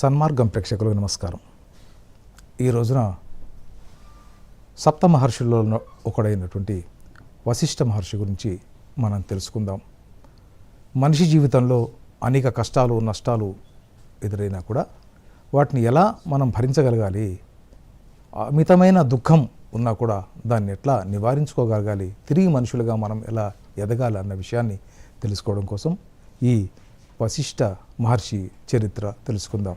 సన్మార్గం ప్రేక్షకులకు నమస్కారం. ఈ రోజున సప్త మహర్షుల్లో ఒకడైనటువంటి వశిష్ఠ మహర్షి గురించి మనం తెలుసుకుందాం. మనిషి జీవితంలో అనేక కష్టాలు నష్టాలు ఎదురైనా కూడా వాటిని ఎలా మనం భరించగలగాలి? అమితమైన దుఃఖం ఉన్నా కూడా దాన్ని ఎట్లా నివారించుకోగలగాలి? తిరిగి మనుషులుగా మనం ఎలా ఎదగాలి అన్న విషయాన్ని తెలుసుకోవడం కోసం ఈ వశిష్ఠ మహర్షి చరిత్ర తెలుసుకుందాం.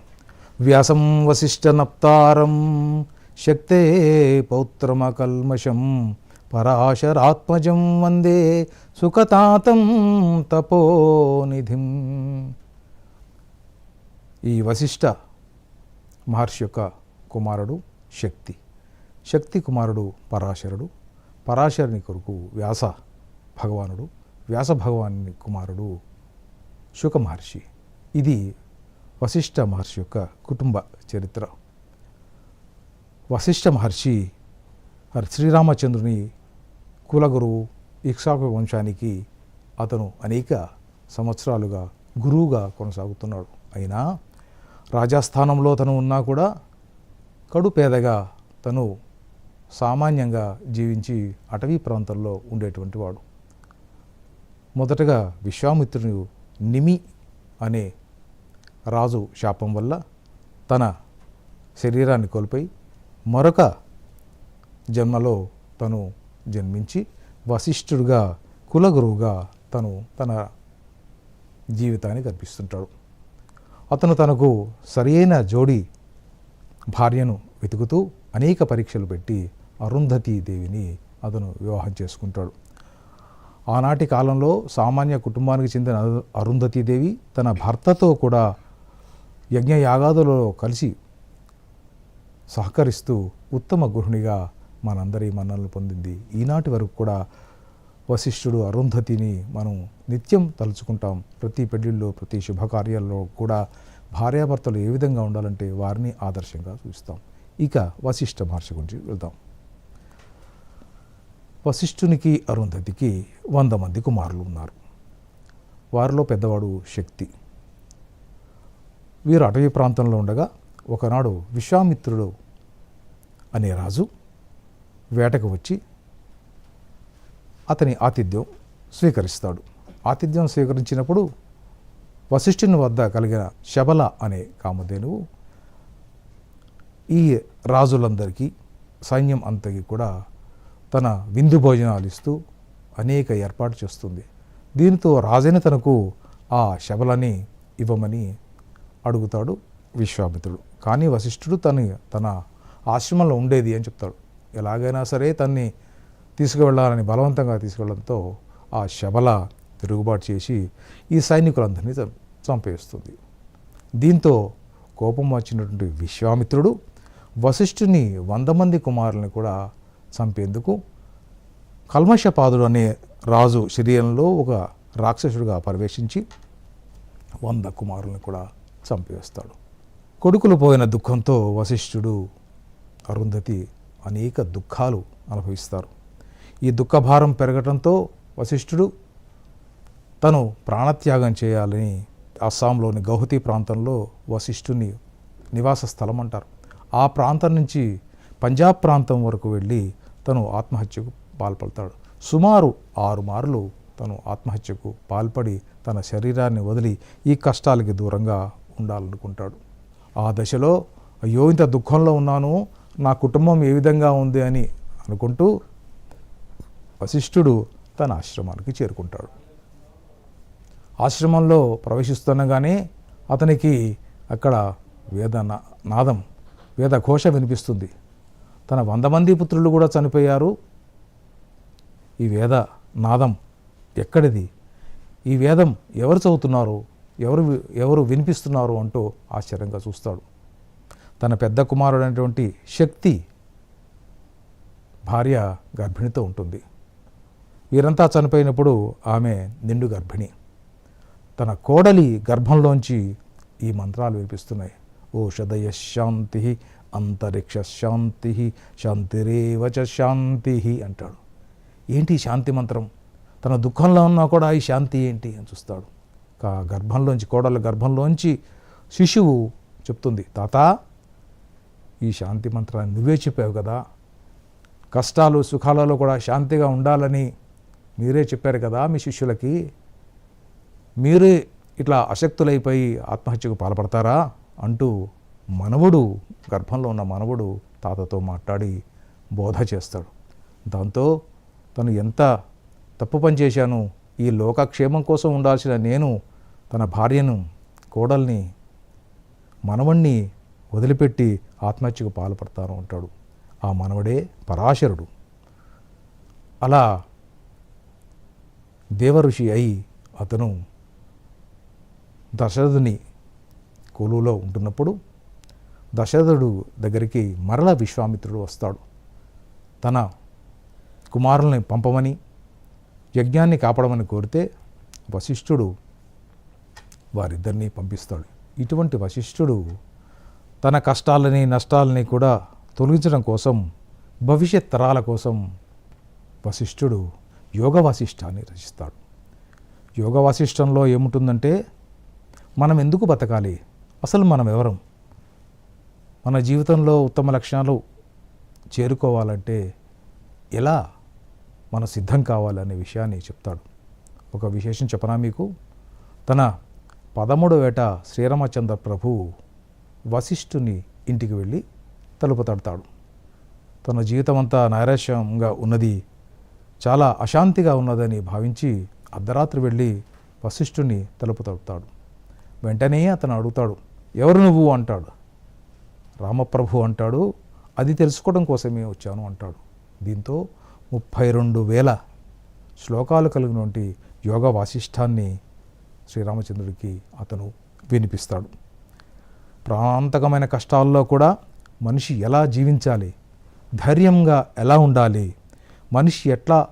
వ్యాసం వశిష్ఠ నప్తారం శక్తే పౌత్రమకల్మషం పరాశరాత్మజం వందే సుఖతాతం తపోనిధిం. ఈ వశిష్ఠ మహర్షి యొక్క కుమారుడు శక్తి. శక్తి కుమారుడు పరాశరుడు. పరాశరుని కొరకు వ్యాస భగవానుడు. వ్యాస భగవాని కుమారుడు శుక మహర్షి ఇది వశిష్ఠ మహర్షి యొక్క కుటుంబ చరిత్ర. వశిష్ఠ మహర్షి శ్రీరామచంద్రుని కులగురువు ఇక్షాకు వంశానికి అతను అనేక సంవత్సరాలుగా గురువుగా కొనసాగుతున్నాడు. అయినా రాజస్థానంలో తను ఉన్నా కూడా కడు పేదగా తను సామాన్యంగా జీవించి అటవీ ప్రాంతంలో ఉండేటువంటి వాడు. మొదటగా విశ్వామిత్రుని నిమి అనే రాజు శాపం వల్ల తన శరీరాన్ని కోల్పోయి మరొక జన్మలో తను జన్మించి వశిష్ఠుడుగా కులగురువుగా తను తన జీవితాన్ని కల్పిస్తుంటాడు అతను తనకు సరియైన జోడి భార్యను వెతుకుతూ అనేక పరీక్షలు పెట్టి అరుంధతీ దేవిని అతను వివాహం చేసుకుంటాడు. ఆనాటి కాలంలో సామాన్య కుటుంబానికి చెందిన అరుంధతీదేవి తన భర్తతో కూడా యజ్ఞయాగాదులలో కలిసి సహకరిస్తూ ఉత్తమ గృహిణిగా మనందరి మన్ననలు పొందింది. ఈనాటి వరకు కూడా వశిష్ఠుడు అరుంధతిని మనం నిత్యం తలుచుకుంటాం. ప్రతి పెళ్ళిళ్ళు ప్రతి శుభకార్యాల్లో కూడా భార్యాభర్తలు ఏ విధంగా ఉండాలంటే వారిని ఆదర్శంగా చూస్తాం. ఇక వశిష్ఠ మహర్షి గురించి వెళ్దాం. వశిష్ఠునికి అరుంధతికి వంద మంది కుమారులు ఉన్నారు. వారిలో పెద్దవాడు శక్తి. వీరు అటవీ ప్రాంతంలో ఉండగా ఒకనాడు విశ్వామిత్రుడు అనే రాజు వేటకు వచ్చి అతని ఆతిథ్యం స్వీకరిస్తాడు. ఆతిథ్యం స్వీకరించినప్పుడు వశిష్ఠుని వద్ద కలిగిన శబల అనే కామధేనువు ఈ రాజులందరికీ సైన్యం అంతకి కూడా తన విందు భోజనాలు ఇస్తూ అనేక ఏర్పాటు చేస్తుంది. దీనితో రాజైన తనకు ఆ శబలని ఇవ్వమని అడుగుతాడు విశ్వామిత్రుడు. కానీ వశిష్ఠుడు తన తన ఆశ్రమంలో ఉండేది అని చెప్తాడు. ఎలాగైనా సరే తన్ని తీసుకువెళ్ళాలని బలవంతంగా తీసుకెళ్ళడంతో ఆ శబల తిరుగుబాటు చేసి ఈ సైనికులందరినీ చంపేస్తుంది. దీంతో కోపం వచ్చినటువంటి విశ్వామిత్రుడు వశిష్ఠుని వంద మంది కుమారుల్ని కూడా చంపేందుకు కల్మషపాదుడు అనే రాజు శరీరంలో ఒక రాక్షసుడిగా ప్రవేశించి వంద కుమారుల్ని కూడా చంపేస్తాడు. కొడుకులు పోయిన దుఃఖంతో వశిష్ఠుడు అరుంధతి అనేక దుఃఖాలు అనుభవిస్తారు. ఈ దుఃఖభారం పెరగటంతో వశిష్ఠుడు తను ప్రాణత్యాగం చేయాలని అస్సాంలోని గౌహతి ప్రాంతంలో వశిష్ఠుని నివాస స్థలం అంటారు. ఆ ప్రాంతం నుంచి పంజాబ్ ప్రాంతం వరకు వెళ్ళి తను ఆత్మహత్యకు పాల్పడతాడు. సుమారు ఆరు మార్లు తను ఆత్మహత్యకు పాల్పడి తన శరీరాన్ని వదిలి ఈ కష్టాలకి దూరంగా ఉండాలనుకుంటాడు. ఆ దశలో అయ్యో ఇంత దుఃఖంలో ఉన్నాను నా కుటుంబం ఏ విధంగా ఉంది అని అనుకుంటూ వశిష్ఠుడు తన ఆశ్రమానికి చేరుకుంటాడు. ఆశ్రమంలో ప్రవేశిస్తుండగానే అతనికి అక్కడ వేద నా- నాదం వేద ఘోష వినిపిస్తుంది. తన వంద మంది పుత్రులు కూడా చనిపోయారు. ఈ వేద నాదం ఎక్కడిది? ఈ వేదం ఎవరు చదువుతున్నారు? ఎవరు ఎవరు వినిపిస్తున్నారు అంటూ ఆశ్చర్యంగా చూస్తాడు. తన పెద్ద కుమారుడైనటువంటి శక్తి భార్య గర్భిణితో ఉంటుంది. వీరంతా చనిపోయినప్పుడు ఆమె నిండు గర్భిణి. తన కోడలి గర్భంలోంచి ఈ మంత్రాలు వినిపిస్తున్నాయి. ఓషధయ శాంతి అంతరిక్ష శాంతి శాంతిరేవచ శాంతి అంటాడు. ఏంటి శాంతి మంత్రం? తన దుఃఖంలో ఉన్నా కూడా ఈ శాంతి ఏంటి అని చూస్తాడు. కా గర్భంలోంచి కోడల గర్భంలోంచి శిశువు చెప్తుంది తాత ఈ శాంతి మంత్రాన్ని నువ్వే చెప్పావు కదా. కష్టాలు సుఖాలలో కూడా శాంతిగా ఉండాలని మీరే చెప్పారు కదా మీ శిష్యులకి. మీరే ఇట్లా అశక్తులైపోయి ఆత్మహత్యకు పాల్పడతారా? అంటూ మనవడు గర్భంలో ఉన్న మనవడు తాతతో మాట్లాడి బోధ చేస్తాడు. దాంతో తను ఎంత తప్పు పని చేశాను ఈ లోకక్షేమం కోసం ఉండాల్సిన నేను తన భార్యను కోడల్ని మనవణ్ణి వదిలిపెట్టి ఆత్మహత్యకు పాల్పడతాను అంటాడు. ఆ మనవడే పరాశరుడు. అలా దేవఋషి అయి అతను దశరథుని కొలువులో ఉంటున్నప్పుడు దశరథుడు దగ్గరికి మరల విశ్వామిత్రుడు వస్తాడు. తన కుమారుల్ని పంపమని యజ్ఞాన్ని కాపాడమని కోరితే వశిష్ఠుడు వారిద్దరినీ పంపిస్తాడు. ఇటువంటి వశిష్ఠుడు తన కష్టాలని నష్టాలని కూడా తొలగించడం కోసం భవిష్యత్ తరాల కోసం వశిష్ఠుడు యోగ వాసిష్టాన్ని రచిస్తాడు. యోగ వాసిష్టంలో ఏముంటుందంటే మనం ఎందుకు బతకాలి? అసలు మనం ఎవరం? మన జీవితంలో ఉత్తమ లక్షణాలు చేరుకోవాలంటే ఎలా మనం సిద్ధం కావాలనే విషయాన్ని చెప్తాడు. ఒక విశేషం చెప్పనా మీకు? తన పదమూడవ ఏట శ్రీరామచంద్ర ప్రభు వశిష్ఠుని ఇంటికి వెళ్ళి తలుపు తడతాడు తన జీవితం అంతా నైరాశ్యంగా ఉన్నది చాలా అశాంతిగా ఉన్నదని భావించి అర్ధరాత్రి వెళ్ళి వశిష్ఠుని తలుపు తడుపుతాడు వెంటనే అతను అడుగుతాడు ఎవరు నువ్వు? అంటాడు. రామప్రభు అంటాడు. అది తెలుసుకోవడం కోసమే వచ్చాను అంటాడు. దీంతో ముప్పై రెండు వేల శ్లోకాలు కలిగినటువంటి యోగ వాసిష్టాన్ని శ్రీరామచంద్రుడికి అతను వినిపిస్తాడు. ప్రాణాంతకమైన కష్టాల్లో కూడా మనిషి ఎలా జీవించాలి? ధైర్యంగా ఎలా ఉండాలి? మనిషి ఎట్లా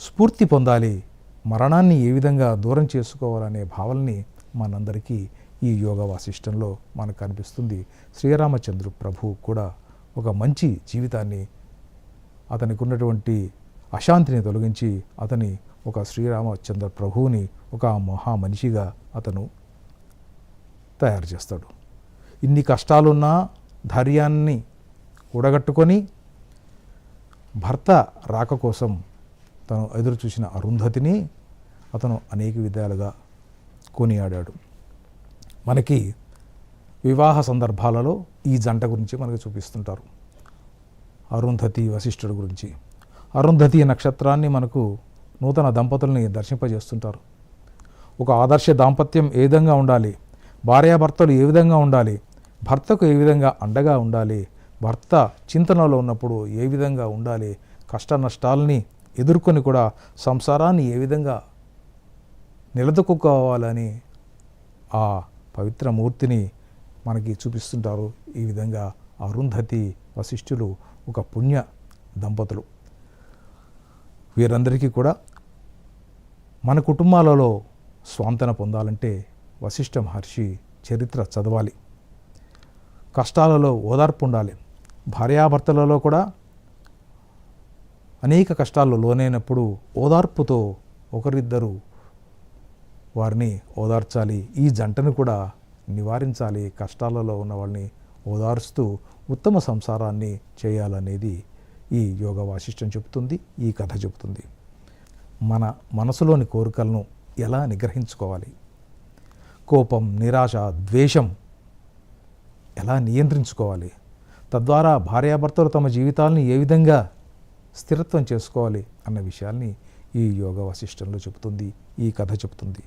స్ఫూర్తి పొందాలి? మరణాన్ని ఏ విధంగా దూరం చేసుకోవాలనే భావనని మనందరికీ ఈ యోగ వాసిష్టంలో మనకు కనిపిస్తుంది. శ్రీరామచంద్ర ప్రభు కూడా ఒక మంచి జీవితాన్ని అతనికి ఉన్నటువంటి అశాంతిని తొలగించి అతని ఒక శ్రీరామచంద్ర ప్రభువుని ఒక మహా మనిషిగా అతను తయారు చేస్తాడు. ఇన్ని కష్టాలున్నా ధైర్యాన్ని కూడగట్టుకొని భర్త రాక కోసం తను ఎదురు చూసిన అరుంధతిని అతను అనేక విధాలుగా కొనియాడాడు. మనకి వివాహ సందర్భాలలో ఈ జంట గురించి మనకు చూపిస్తుంటారు. అరుంధతి వశిష్ఠుడు గురించి. అరుంధతి నక్షత్రాన్ని మనకు నూతన దంపతుల్ని దర్శింపజేస్తుంటారు. ఒక ఆదర్శ దాంపత్యం ఏ విధంగా ఉండాలి? భార్యాభర్తలు ఏ విధంగా ఉండాలి? భర్తకు ఏ విధంగా అండగా ఉండాలి? భర్త చింతనలో ఉన్నప్పుడు ఏ విధంగా ఉండాలి? కష్ట నష్టాలని ఎదుర్కొని కూడా సంసారాన్ని ఏ విధంగా నిలదొక్కుకోవాలని ఆ పవిత్ర మూర్తిని మనకి చూపిస్తుంటారు. ఈ విధంగా అరుంధతి వశిష్ఠులు ఒక పుణ్య దంపతులు. వీరందరికీ కూడా మన కుటుంబాలలో స్వాంతన పొందాలంటే వశిష్ఠ మహర్షి చరిత్ర చదవాలి. కష్టాలలో ఓదార్పు ఉండాలి. భార్యాభర్తలలో కూడా అనేక కష్టాలు లోనైనప్పుడు ఓదార్పుతో ఒకరిద్దరు వారిని ఓదార్చాలి. ఈ జంటను కూడా నివారించాలి. కష్టాలలో ఉన్న వాళ్ళని ఓదారుస్తూ ఉత్తమ సంసారాన్ని చేయాలనేది ఈ యోగ వాసిష్టం చెబుతుంది ఈ కథ చెబుతుంది. మన మనసులోని కోరికలను ఎలా నిగ్రహించుకోవాలి? కోపం నిరాశ ద్వేషం ఎలా నియంత్రించుకోవాలి? తద్వారా భార్యాభర్తలు తమ జీవితాలను ఏ విధంగా స్థిరత్వం చేసుకోవాలి అన్న విషయాల్ని ఈ యోగ వశిష్టంలో చెబుతుంది ఈ కథ చెబుతుంది.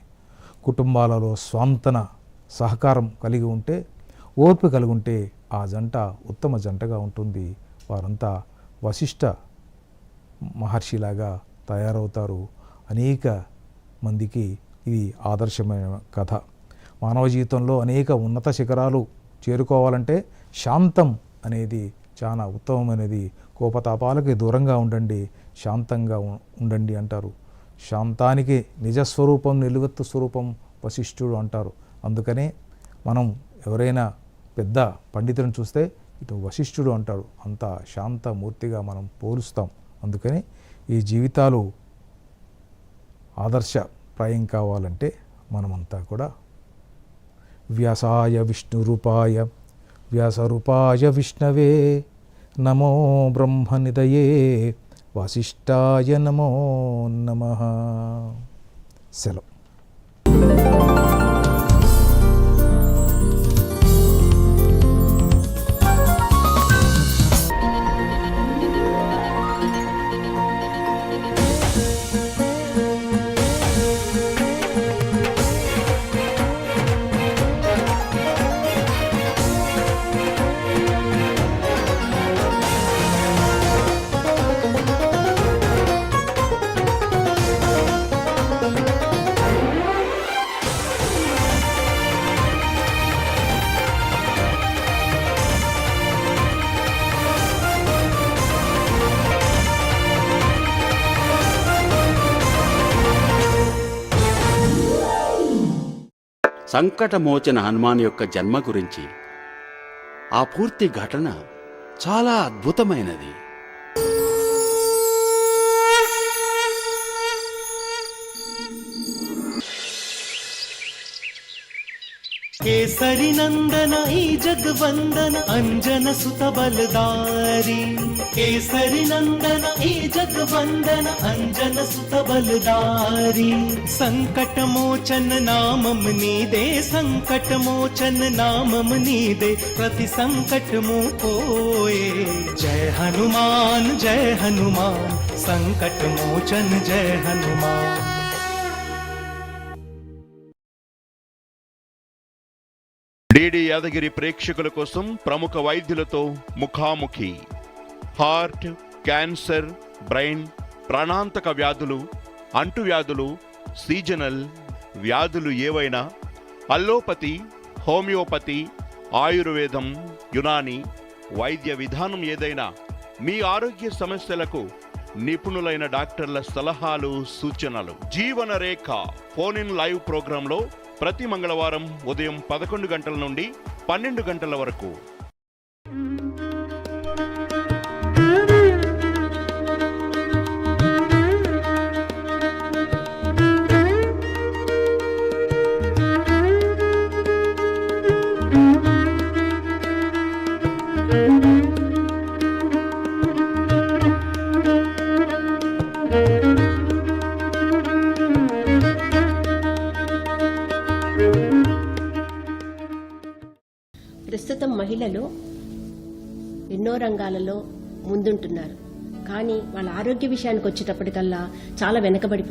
కుటుంబాలలో స్వాంతన సహకారం కలిగి ఉంటే ఓర్పు కలిగి ఉంటే ఆ జంట ఉత్తమ జంటగా ఉంటుంది. వారంతా వశిష్ట మహర్షిలాగా తయారవుతారు. అనేక మందికి ఇది ఆదర్శమైన కథ. మానవ జీవితంలో అనేక ఉన్నత శిఖరాలు చేరుకోవాలంటే శాంతం అనేది చాలా ఉత్తమమైనది. కోపతాపాలకి దూరంగా ఉండండి శాంతంగా ఉండండి అంటారు. శాంతానికి నిజస్వరూపం నిలువెత్తు స్వరూపం వశిష్ఠుడు అంటారు. అందుకనే మనం ఎవరైనా పెద్ద పండితులను చూస్తే ఇటు వశిష్ఠుడు అంటాడు అంత శాంతమూర్తిగా మనం పోలుస్తాం. అందుకని ఈ జీవితాలు ఆదర్శప్రాయం కావాలంటే మనమంతా కూడా వ్యాసాయ విష్ణు రూపాయ వ్యాసరూపాయ విష్ణవే నమో బ్రహ్మనిదయే వాసిష్ఠాయ నమో నమ. సెలవు. సంకటమోచన హనుమాన్ యొక్క జన్మ గురించి ఆ పూర్తి ఘటన చాలా అద్భుతమైనది. ಕೇಸರಿ ನಂದನ ಈ ಜಗವಂದನ ಅಂಜನ ಸುತ ಬಲದಾರಿ ಕೇಸರಿ ನಂದನ ಈ ಜಗವಂದನ ಅಂಜನ ಸುತ ಬಲದಾರಿ ಸಂಕಟ ಮೋಚನ ನಾಮಂ ನೀದೆ ಸಂಕಟ ಮೋಚನ ನಾಮಂ ನೀದೆ ಪ್ರತಿ ಸಂಕಟ ಕೋಯೆ ಜಯ ಹನುಮಾನ್ ಜಯ ಹನುಮಾನ್ ಸಂಕಟ ಮೋಚನ ಜಯ ಹನುಮಾನ್ డిడి యాదగిరి ప్రేక్షకుల కోసం ప్రముఖ వైద్యులతో ముఖాముఖి. హార్ట్ క్యాన్సర్ బ్రెయిన్ ప్రాణాంతక వ్యాధులు అంటువ్యాధులు సీజనల్ వ్యాధులు ఏవైనా అల్లోపతి హోమియోపతి ఆయుర్వేదం యునాని వైద్య విధానం ఏదైనా మీ ఆరోగ్య సమస్యలకు నిపుణులైన డాక్టర్ల సలహాలు సూచనలు. జీవన రేఖ ఫోన్ ఇన్ లైవ్ ప్రోగ్రాంలో ప్రతి మంగళవారం ఉదయం పదకొండు గంటల నుండి పన్నెండు గంటల వరకు రంగాలలో ముందుంటున్నారు. కానీ వాళ్ళ ఆరోగ్య విషయానికి వచ్చేటప్పటికల్లా చాలా వెనకబడిపోతున్నారు